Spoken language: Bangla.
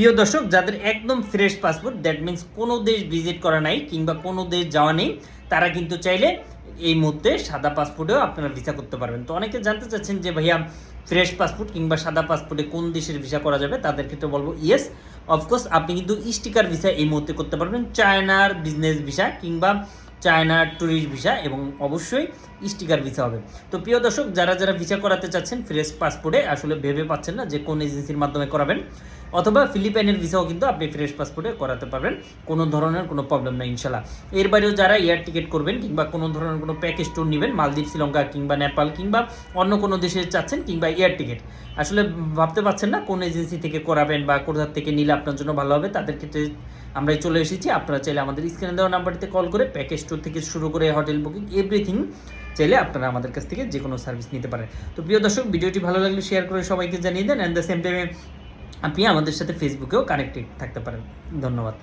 প্রিয় দর্শক, যাদের একদম ফ্রেশ পাসপোর্ট দ্যাট মিন্স কোনো দেশ ভিজিট করা নাই কিংবা কোনো দেশ যাওয়া নেই, তারা কিন্তু চাইলে এই মুহূর্তে সাদা পাসপোর্টেও আপনারা ভিসা করতে পারবেন। তো অনেকে জানতে চাচ্ছেন যে, ভাইয়া ফ্রেশ পাসপোর্ট কিংবা সাদা পাসপোর্টে কোন দেশের ভিসা করা যাবে? তাদের ক্ষেত্রে বলব ইয়েস অফকোর্স আপনি কিন্তু স্টিকার ভিসা এই মুহূর্তে করতে পারবেন। চায়নার বিজনেস ভিসা কিংবা চায়নার ট্যুরিস্ট ভিসা এবং অবশ্যই স্টিকার ভিসা হবে। তো প্রিয় দর্শক, যারা যারা ভিসা করাতে চাচ্ছেন ফ্রেশ পাসপোর্টে আসলে ভেবে পাচ্ছেন না যে কোন এজেন্সির মাধ্যমে করাবেন। অথবা ফিলিপাইনের ভিসাও কিন্তু আপনি ফ্রেশ পাসপোর্টে করাতে পারবেন। কোনো ধরনের কোনো প্রবলেম নেই ইনশাল্লাহ এর বাইরেও যারা এয়ার টিকিট করবেন কিংবা কোনো ধরনের কোনো প্যাকেজ ট্যুর নেবেন, মালদ্বীপ, শ্রীলঙ্কা কিংবা নেপাল কিংবা অন্য কোনো দেশে চাচ্ছেন কিংবা এয়ার টিকিট আসলে ভাবতে পারছেন না কোন এজেন্সি থেকে করাবেন বা কোথা থেকে নিলে আপনার জন্য ভালো হবে, তাদের ক্ষেত্রে আমরা চলে এসেছি। আপনারা চাইলে আমাদের স্ক্রিনে দেওয়া নাম্বারটিতে কল করে প্যাকেজ ট্যুর থেকে শুরু করে হোটেল বুকিং এভরিথিং চাইলে আপনারা আমাদের কাছ থেকে যে কোনো সার্ভিস নিতে পারেন। তো প্রিয় দর্শক, ভিডিওটি ভালো লাগলে শেয়ার করে সবাইকে জানিয়ে দেন। অ্যান্ড দ্য সেম টাইমে আপনি আমাদের সাথে ফেসবুকেও কানেক্টেড থাকতে পারেন। ধন্যবাদ।